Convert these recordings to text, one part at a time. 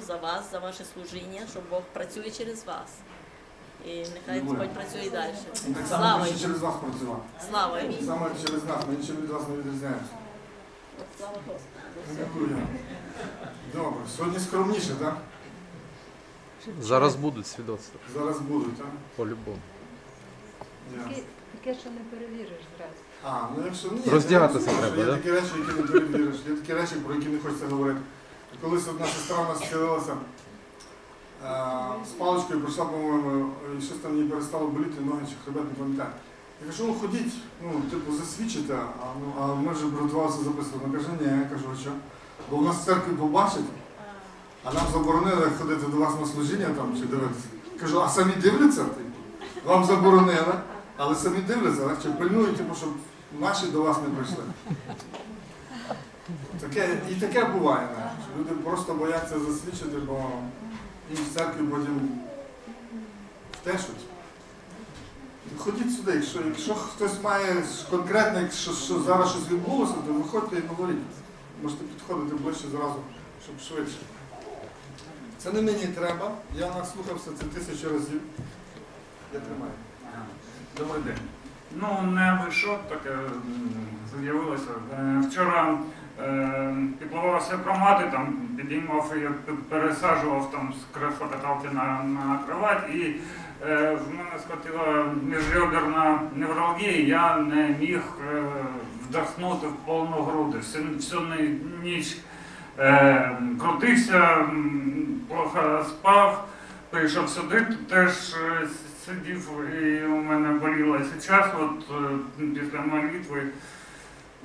за вас, за ваше служіння, що Бог працює через вас. І нехай Господь працює і далі. І так само Слава хоче йому. через вас працювати. Слава йому. Саме через нас, ми нічим від вас не відрізняємося. Слава Господу. Дякую. Добре, сьогодні скромніше, так? Зараз будуть свідоцтва, Зараз будуть, так? по-любому. Я. Таке, таке, що не перевіриш зразу. А, ну якщо ні, Роздягатися я розумію, треба, що да? Є такі речі, які не перевіриш, є такі речі, про які не хочеться говорити. І Колись одна сестра у нас схилилася е, з паличкою, прийшла, по-моєму, і щось там їй перестало боліти, ноги чи хребет, не пам'ятаю. Я кажу, ну ходіть, ну, типу, засвідчите, а, ну, а ми вже готувалися записувати. Вона каже, ні, я кажу, що? Бо в нас в церкві побачить, а нам заборонили ходити до вас на служіння там чи дивитися. Кажу, а самі дивляться? Вам заборонили, але самі дивляться, чи пильнують, типу, щоб наші до вас не прийшли. Таке, і таке буває, навіть, що люди просто бояться засвідчити, бо їм в церкві потім втешуть. Ходіть сюди, якщо, якщо хтось має конкретне, що, що зараз щось відбулося, то виходьте і говоріть. Можете підходити ближче зразу, щоб швидше. Це не мені треба, я наслухався це тисячі разів. Я тримаю. Добрий день. Ну, не вийшов, таке з'явилося. Е, Вчора піклувався про мати, там підіймав п- пересаджував там каталки на, на кровать, і е, в мене схватила міжреберна невралгія, я не міг е, вдохнути в повну груди. Всю, всю ніч е, крутився, плохо спав. Прийшов сюди, теж е, сидів і у мене боліло. Зараз, от е, після молитви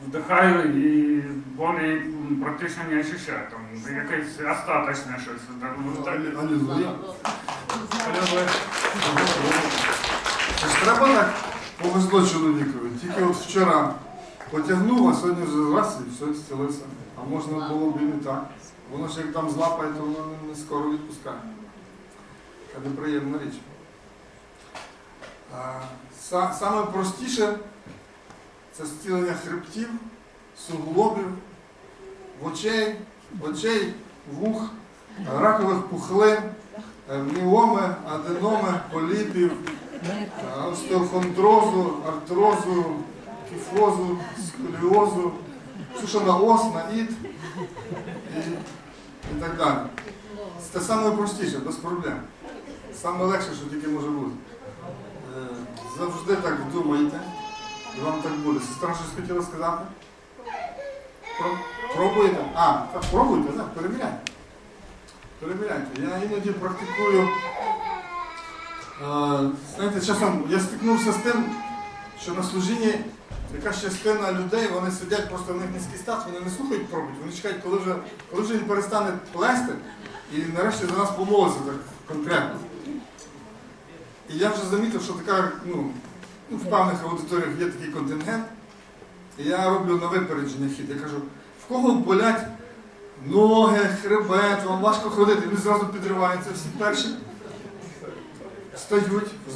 вдихаю і болі практично не ощущаю. Там якесь остаточне щось. Так, ну, так. Аллі- Алілуя. Це треба так повезло чоловікові. Тільки от вчора потягнув, а сьогодні вже раз і все зцілився. А можна було б і не так. Воно ж як там злапає, то воно не скоро відпускає. Це неприємна річ. Саме простіше це зцілення хребтів, суглобів, очей, очей, вух, ракових пухлин, е, міоми, аденоми, поліпів, е, остеохондрозу, артрозу, кіфозу, сколіозу, сушена ос, наїд і, і так далі. Це саме простіше, без проблем. Саме легше, що тільки може бути. Е, Завжди так думайте, і вам так буде. Сестра щось хотіла сказати? Про- Пробуєте? А, так, пробуйте, так, перевіряйте. Перевіряйте. Я іноді практикую. Е, знаєте, часом я стикнувся з тим, що на служінні якась частина людей, вони сидять просто в них низький став, вони не слухають проповідь, вони чекають, коли вже, коли вже він перестане плести, і нарешті за нас помолиться так конкретно. І я вже замітив, що така, ну, ну, в певних аудиторіях є такий контингент. І я роблю на випередження хід. Я кажу, в кого болять ноги, хребет, вам важко ходити, вони зразу підриваються всі перші. Стають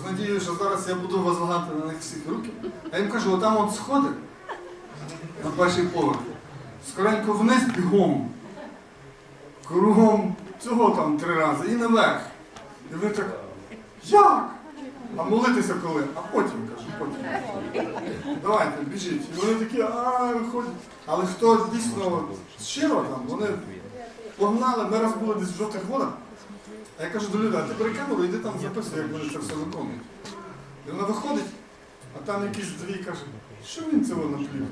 з надією, що зараз я буду возлагати на них всіх руки. А я їм кажу, отам от сходи на перший поверх. Скоренько вниз бігом. Кругом цього там три рази і наверх. І вони так, як? А молитися коли? А потім, кажу, потім. Давайте, біжіть. І вони такі, а виходять. Але хто дійсно щиро там, вони погнали, ми раз були десь в жовтих водах. А я кажу до людей, а ти бери камеру, йди там записуй, як вони це все виконують. І вона виходить, а там якісь дві каже, що він це воно плів?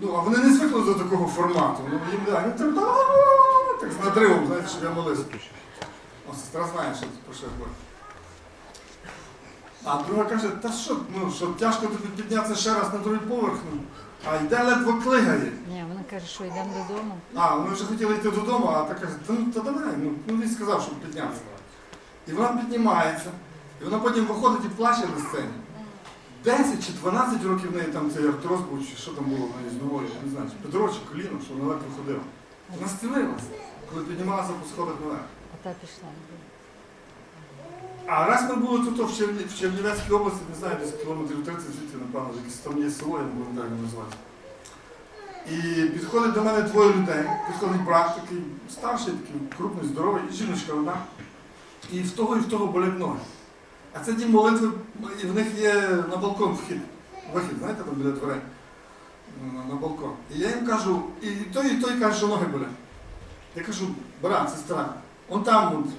Ну, а вони не звикли до такого формату. Ну, їм да, вони так, так з надривом, знаєте, щоб я молився. О, сестра знає, що про що я говорю. А друга каже, та що, ну, що тяжко тобі піднятися ще раз на другий поверх, ну, а йде ледве клигає. Ні, вона каже, що йдемо додому. А, вони вже хотіли йти додому, а та каже, та, ну, та давай, ну, ну він сказав, щоб піднятися. І вона піднімається, і вона потім виходить і плаче на сцені. 10 чи 12 років в неї там цей артроз був, чи що там було в неї з ногою, я не знаю, чи бедро, чи коліно, що вона ледве ходила. Вона зцілилася, коли піднімалася по сходах наверх. А та пішла. А раз ми були тут в, Черні, в Чернівецькій області, не знаю, десь кілометрів 30 звідти, напевно, якесь там є село, я не буду так називати. І підходить до мене двоє людей. Підходить брат такий старший, такий крупний, здоровий, і жіночка одна. І в того, і в того болять ноги. А це дім молитви, і в них є на балкон вхід. Вихід, знаєте, там біля дверей. На балкон. І я їм кажу, і той, і той каже, що ноги болять. Я кажу, брат, сестра, он там от,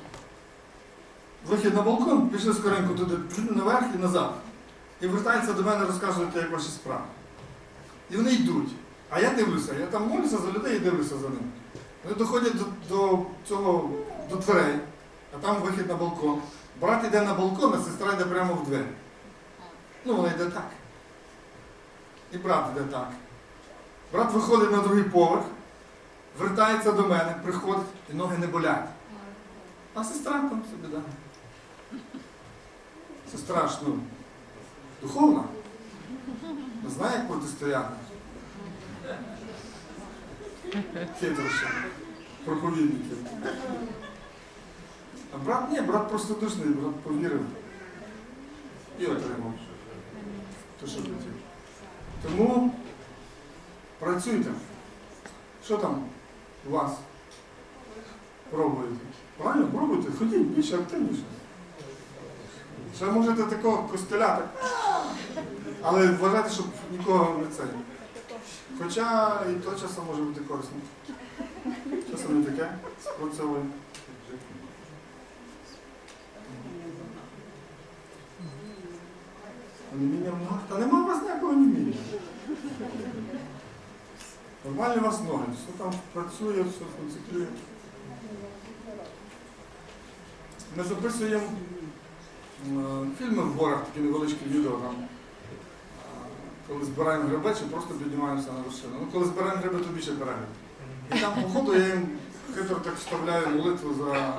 вихід на балкон, пішли скоренько туди наверх і назад. І вертаються до мене, розказують, як ваші справи. І вони йдуть. А я дивлюся, я там молюся за людей і дивлюся за ними. Вони доходять до, до цього до дверей, а там вихід на балкон. Брат йде на балкон, а сестра йде прямо в двері. Ну, вона йде так. І брат йде так. Брат виходить на другий поверх, вертається до мене, приходить і ноги не болять. А сестра там собі да. Сестра ж, ну, духовна. Не знає, як протистояти. Хитрощі, проповідники. А брат ні, брат простодушний, брат повірив і отримав. те, що хотів. Тому працюйте. Що там у вас? Пробуєте? Правильно, пробуйте, ходіть більше активніше. Ще можете такого костеля, але вважайте, щоб нікого не це. Хоча і то часом може бути корисно. Часом не таке спрацьовує. Оніміння в? Та нема у вас ніякого оніміння. Нормальні у вас ноги, все там працює, все функціонує. Ми записуємо фільми в горах, такі невеличкі відео там. Коли збираємо гриби, чи просто піднімаємося на вершину. Ну, коли збираємо гриби, то більше перегляд. І там, по ходу, я їм хитро так вставляю молитву за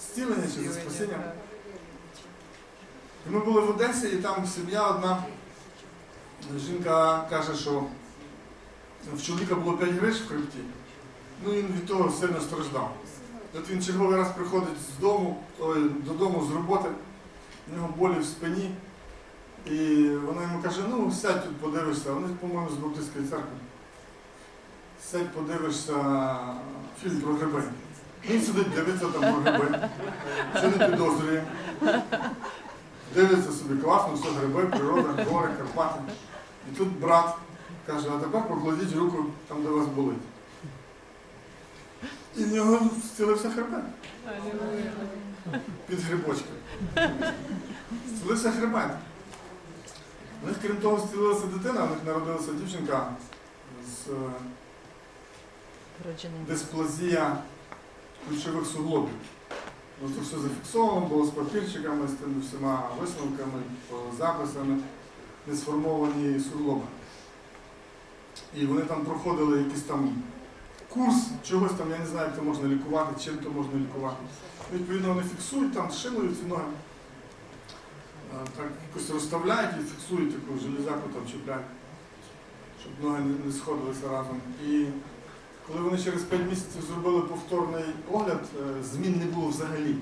зцілення чи за спасіння. І ми були в Одесі, і там сім'я одна. Жінка каже, що в чоловіка було 5 гриш в хребті. Ну він від того сильно страждав. От він черговий раз приходить з дому, ой, додому з роботи, в нього болі в спині. І вона йому каже, ну сядь тут подивишся, вони, по-моєму, з Баптистської церкви. Сядь, подивишся фільм про гриби. Він сидить, дивиться там про гриби, що не підозрює. Дивиться собі класно, все гриби, природа, гори, Карпати. І тут брат каже, а тепер покладіть руку там, де вас болить. І в нього зцілився хребет під грибочком. Зцілився хребет. У них, крім того, зцілилася дитина, у них народилася дівчинка з е, дисплазія ключових суглобів. Ну, це все зафіксовано було з папірчиками, з тими всіма висновками, записами, не сформовані суглоби. І вони там проходили якийсь там курс, чогось там, я не знаю, як це можна лікувати, чим то можна лікувати. Відповідно, вони фіксують там шиною ці ноги. Так якось розставляють і фіксують таку железяку там чіпляють, щоб ноги не- сходилися разом. І коли вони через 5 місяців зробили повторний огляд, е, змін не було взагалі.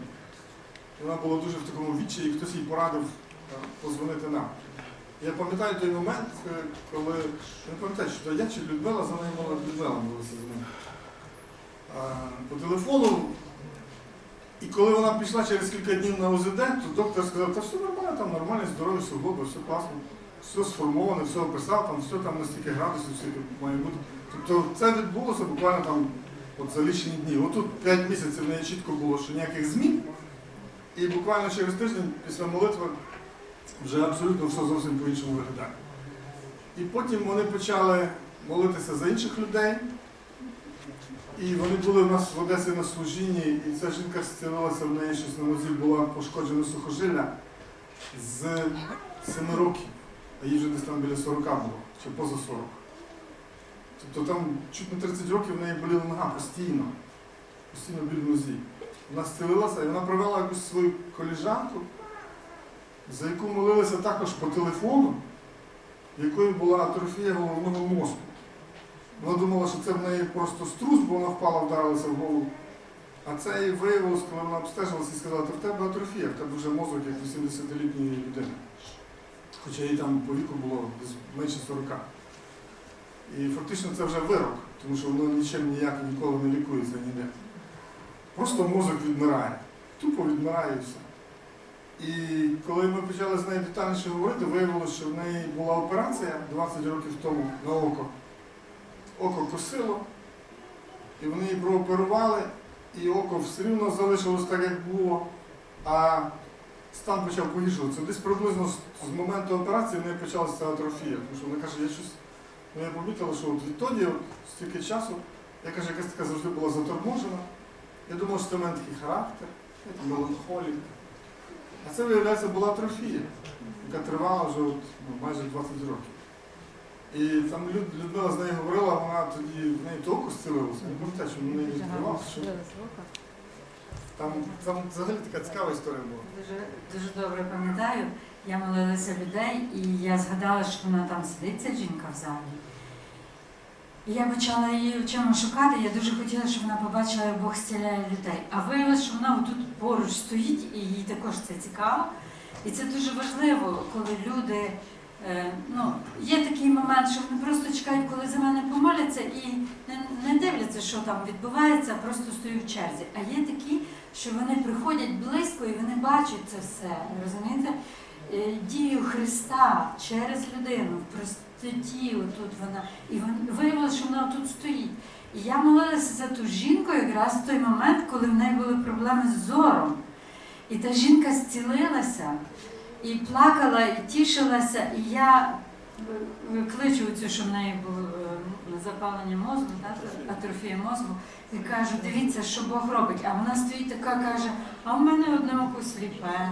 Вона була дуже в такому відчаї, і хтось їй порадив е, позвонити нам. Я пам'ятаю той момент, е, коли не пам'ятаю, що я чи Людмила, за нею мала Людмила молилася за ним. По телефону. І коли вона пішла через кілька днів на ОЗД, то доктор сказав, та все нормально, там нормальні, здорові суглоби, все класно, все сформоване, все описав, там все там на стільки градусів, скільки має бути. Тобто це відбулося буквально там от за лічені дні. Отут 5 місяців в неї чітко було, що ніяких змін. І буквально через тиждень після молитви вже абсолютно все зовсім по-іншому виглядає. І потім вони почали молитися за інших людей. І вони були в нас в Одесі на служінні, і ця жінка зцілилася, в неї щось на нозі була пошкоджена сухожилля з 7 років, а їй вже десь там біля 40 було, чи поза 40. Тобто там чуть не 30 років в неї боліла нога постійно, постійно біль в нозі. Вона зцілилася і вона привела якусь свою коліжанку, за яку молилися також по телефону, в якої була атрофія головного мозку. Вона думала, що це в неї просто струс, бо вона впала, вдарилася в голову. А це і виявилось, коли вона обстежилася і сказала, та в тебе атрофія, в тебе вже мозок як 80-літньої людини. Хоча їй там по віку було менше 40. І фактично це вже вирок, тому що воно нічим ніяк ніколи не лікується ніде. Просто мозок відмирає. Тупо відмирає і все. І коли ми почали з нею детальніше говорити, виявилося, що в неї була операція 20 років тому на око. Око косило, і вони її прооперували, і око все рівно залишилось так, як було, а стан почав погіршуватися. Десь приблизно з, моменту операції в неї почалася атрофія. Тому що вона каже, я щось, ну я помітила, що от відтоді, от, стільки часу, я каже, якась така завжди була заторможена. Я думав, що це в мене такий характер, меланхолік. А це, виявляється, була атрофія, яка тривала вже от, ну, майже 20 років. І там Люд- Людмила з нею говорила, вона тоді в неї толку зцілилася. Не пам'ятаю, що в неї відкривався. Що... Там, там взагалі така цікава історія була. Дуже, дуже добре пам'ятаю. Я молилася людей, і я згадала, що вона там сидить, ця жінка в залі. Я почала її в чому шукати. Я дуже хотіла, щоб вона побачила, як Бог зціляє людей. А виявилося, що вона тут поруч стоїть, і їй також це цікаво. І це дуже важливо, коли люди. е, Ну, є такий момент, що вони просто чекають, коли за мене помоляться, і не, дивляться, що там відбувається, а просто стоять в черзі. А є такі, що вони приходять близько і вони бачать це все. Розумієте? Е, Дію Христа через людину в простоті, отут вона. І виявилося, що вона тут стоїть. І я молилася за ту жінку якраз в той момент, коли в неї були проблеми з зором. І та жінка зцілилася і плакала, і тішилася. І я кличу цю, що в неї було е, запалення мозку, атрофія мозку, і кажу, дивіться, що Бог робить. А вона стоїть така, каже, а в мене одне око сліпе.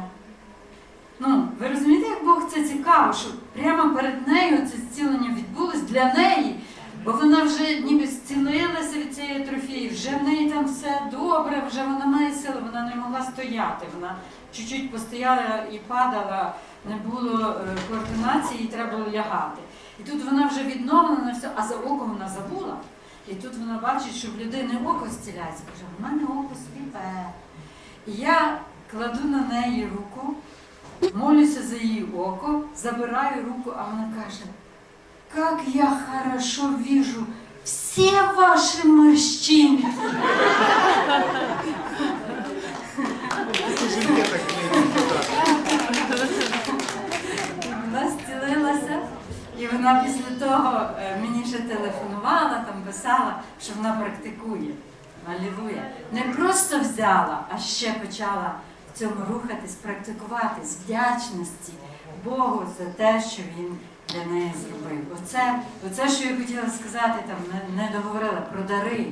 Ну, ви розумієте, як Бог це цікаво, що прямо перед нею це зцілення відбулось для неї, бо вона вже ніби зцілилася від цієї атрофії, вже в неї там все добре, вже вона має сили, вона не могла стояти. Вона чуть-чуть постояла і падала, не було е, координації, і треба було лягати. І тут вона вже відновлена на все, а за око вона забула. І тут вона бачить, що в людини око зціляється. Каже, в мене око сліпе. І я кладу на неї руку, молюся за її око, забираю руку, а вона каже, как я хорошо вижу все ваши морщинки. Вона зцілилася, і вона після того е, мені ще телефонувала, там писала, що вона практикує. Алілуя. Не просто взяла, а ще почала цьому рухатись, практикувати з вдячності Богу за те, що він для неї зробив. Оце, оце що я хотіла сказати, там не, не договорила про дари.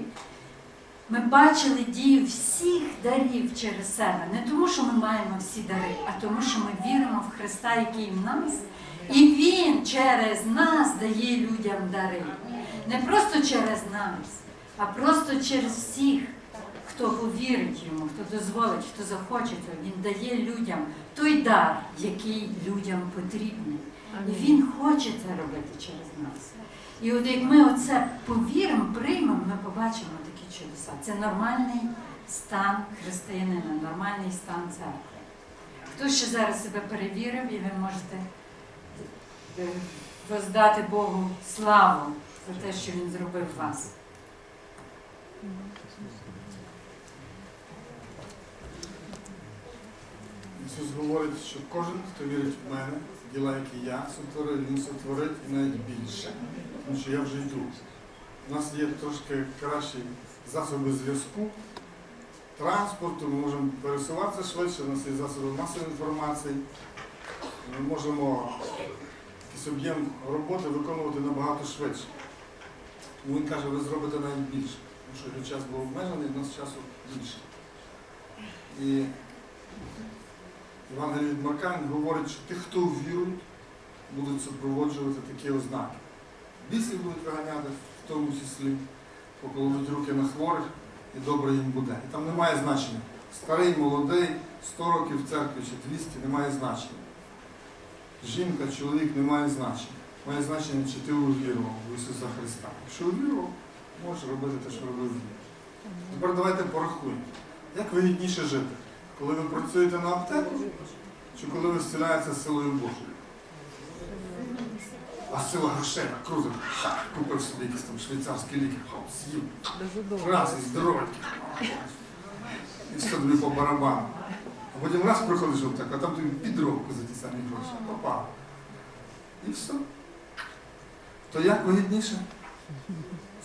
Ми бачили дію всіх дарів через себе, не тому, що ми маємо всі дари, а тому, що ми віримо в Христа, який в нас, і Він через нас дає людям дари. Не просто через нас, а просто через всіх, хто повірить йому, хто дозволить, хто захоче, то він дає людям той дар, який людям потрібний. І він хоче це робити через нас. І от як ми оце повіримо, приймемо, ми побачимо такі чудеса. Це нормальний стан християнина, нормальний стан церкви. Хто ще зараз себе перевірив, і ви можете е, воздати Богу славу за те, що Він зробив вас. Ісус говорить, що кожен, хто вірить в мене, діла, які я сотворив, він сотворить і навіть більше, тому що я вже йду. У нас є трошки кращі засоби зв'язку, транспорту, ми можемо пересуватися швидше, у нас є засоби масової інформації, ми можемо якийсь об'єм роботи виконувати набагато швидше. Тому він каже, ви зробите навіть більше, тому що його час був обмежений, у нас часу більше. І Євангелій від Марка він говорить, що тих, хто вірують, будуть супроводжувати такі ознаки. Бісів будуть виганяти в тому числі, покладуть руки на хворих і добре їм буде. І там немає значення. Старий, молодий, 100 років в церкві чи 200 немає значення. Жінка, чоловік не має значення. Має значення, чи ти увірував в Ісуса Христа. Якщо увірував, можеш робити те, що робив він. Тепер давайте порахуємо. Як вигідніше жити? Коли ви працюєте на аптеку, чи коли ви зціляєтеся силою Божою? А сила грошей, так круто. Ха, Купив собі якісь там швейцарські ліки, з'їв. Раз і здоровий. І все тобі по барабану. А потім раз приходиш отак, а там тобі підробку за ті самі гроші. Попав. І все. То як вигідніше?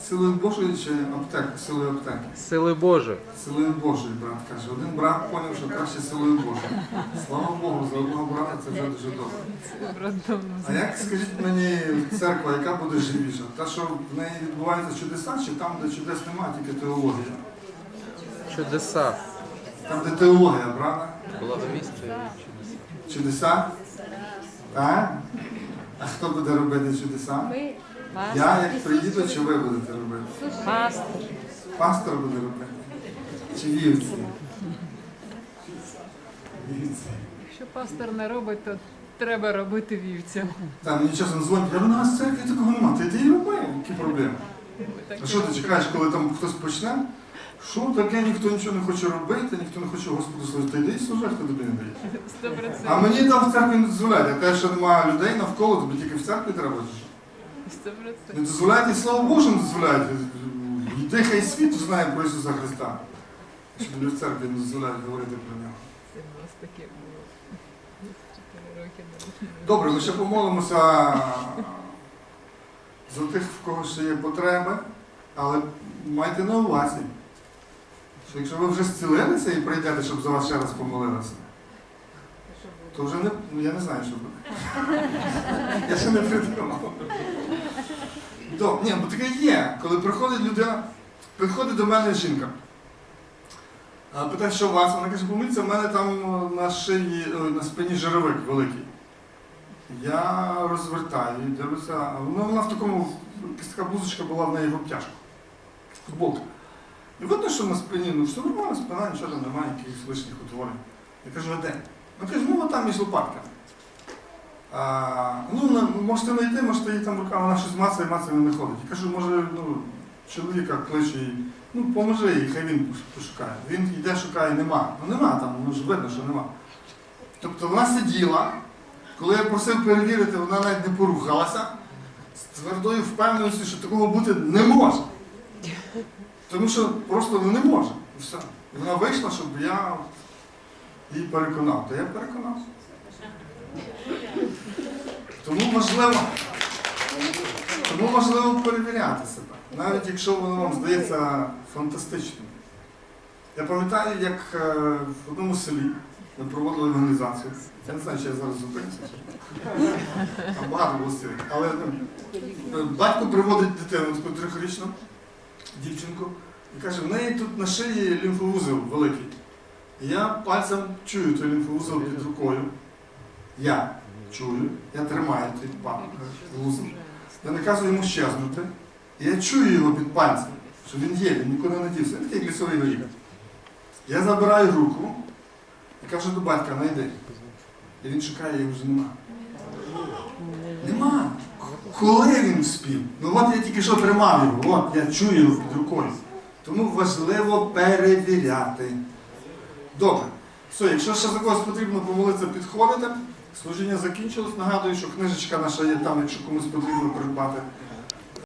Силою Божої чи аптеки? Силою аптеки? Сили Божі. Силою Божою, брат каже. Один брат зрозумів, що краще силою Божою. Слава Богу, за одного брата це вже дуже добре. А як скажіть мені церква, яка буде живіша? Та, що в неї відбуваються чудеса, чи там, де чудес немає, тільки теологія? Чудеса. Там, де теологія, правда? Благовістя і чудеса. Чудеса? Так? А хто буде робити чудеса? Ми Я, як приїду, чи ви будете робити? пастор. Пастор буде робити? Чи вівці? Вівці. Якщо пастор не робить, то треба робити вівцям. Там мені часом дзвонять, я кажу, у нас в церкві такого немає. Ти йди і роби, які проблеми? А що ти чекаєш, коли там хтось почне? Що таке, ніхто нічого не хоче робити, ніхто не хоче Господу служити. Та йди і служи, хто тобі не дає. А мені там в церкві не дозволяють. Я те, що немає людей навколо, тобі тільки в церкві треба. Не дозволяють і слава Божу не дозволяють. Йди хай світ знає про Ісуса Христа. Що люди в церкві не дозволяють говорити про нього. Це у нас таке було. Добре, ми ще помолимося за тих, в кого ще є потреби, але майте на увазі, що якщо ви вже зцілилися і прийдете, щоб за вас ще раз помолилися, то вже не, я не знаю, що буде. Я ще не придумав. Добре, ні, бо таке є, коли приходить людина, приходить до мене жінка. Питає, що у вас? Вона каже, поміться, в мене там на шиї, на спині жировик великий. Я розвертаю і дивлюся, а вона, в такому, якась така блузочка була в неї в обтяжку. Футболка. І видно, що на спині, ну все нормально, спина, нічого там немає, якихось лишніх утворень. Я кажу, а де? Вона каже, ну там між лопатками. А, ну, можете знайти, можете її там руками, вона щось мацає, мацає, не ходить. Я кажу, може, ну, чоловіка кличе їй, ну поможи їй, хай він пошукає. Він йде, шукає, нема. Ну нема там, ну ж видно, що нема. Тобто вона сиділа, коли я просив перевірити, вона навіть не порухалася з твердою впевненістю, що такого бути не може. Тому що просто ну, не може. І все. І вона вийшла, щоб я її переконав. То я переконав. Тому важливо, тому важливо перевіряти себе, навіть якщо воно вам здається фантастичним. Я пам'ятаю, як е, в одному селі ми проводили евангелізацію. Я не знаю, чи я зараз зупинюся. Там багато було. Але ну, батько приводить дитину, таку трьохрічну дівчинку, і каже, в неї тут на шиї лімфовузол великий. І я пальцем чую той лімфовузол під рукою. Я чую, я тримаю той па- вузол. Я наказую йому щезнути. І я чую його під пальцем, що він є, він нікуди не дівся. Він такий лісовий горіх. Я забираю руку і кажу до батька, найди. І він шукає, його вже нема. Нема. Коли він спів? Ну от я тільки що тримав його, от я чую його під рукою. Тому важливо перевіряти. Добре. Все, якщо ще за когось потрібно помолитися, підходите. Служіння закінчилось. Нагадую, що книжечка наша є там, якщо комусь потрібно придбати.